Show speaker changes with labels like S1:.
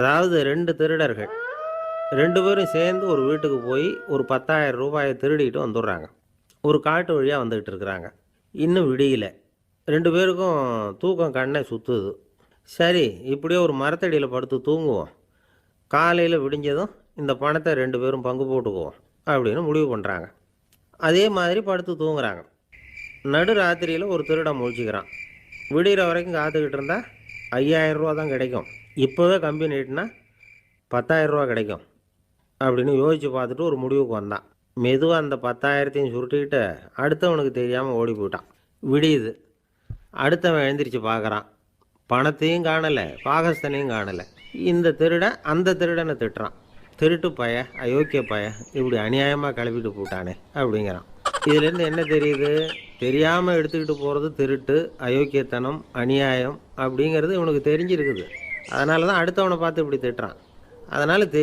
S1: அதாவது ரெண்டு திருடர்கள். ரெண்டு பேரும் சேர்ந்து ஒரு வீட்டுக்கு போய் ஒரு பத்தாயிரம் ரூபாயை திருடிட்டு வந்துடுறாங்க. ஒரு காட்டு வழியாக வந்துக்கிட்டு இருக்கிறாங்க. இன்னும் விடியல. ரெண்டு பேருக்கும் தூக்கம் கண்ணை சுற்றுது சரி இப்படியே ஒரு மரத்தடியில் படுத்து தூங்குவோம். காலையில் விடிஞ்சதும் இந்த பணத்தை ரெண்டு பேரும் பங்கு போட்டுக்குவோம் அப்படின்னு முடிவு பண்ணுறாங்க அதே மாதிரி படுத்து தூங்குறாங்க. நடு ராத்திரியில் ஒரு திருடன் முழிச்சிக்கிறான். விடிகிற வரைக்கும் காத்துக்கிட்டு இருந்தால் ஐயாயிரம் ரூபா தான் கிடைக்கும். இப்போவே கம்பி நீட்டினா பத்தாயிரம் ரூபா கிடைக்கும் அப்படின்னு யோசித்து பார்த்துட்டு ஒரு முடிவுக்கு வந்தான். மெதுவாக அந்த பத்தாயிரத்தையும் சுருட்டிக்கிட்டு அடுத்தவனுக்கு தெரியாமல் ஓடி போயிட்டான். விடியுது. அடுத்தவன் எழுந்திரிச்சு பார்க்குறான். பணத்தையும் காணலை பாகஸ்தனையும் காணலை. இந்த திருடன் அந்த திருடனை திட்டுறான். திருட்டு பய அயோக்கிய பய இப்படி அநியாயமாக கிளப்பிட்டு போட்டானே அப்படிங்கிறான். இதுலேருந்து என்ன தெரியுது? தெரியாமல் எடுத்துக்கிட்டு போகிறது திருட்டு அயோக்கியத்தனம் அநியாயம் அப்படிங்கிறது இவனுக்கு தெரிஞ்சிருக்குது. அதனால தான் அடுத்தவனை பார்த்து இப்படி திட்டுறான். அதனால் தெரி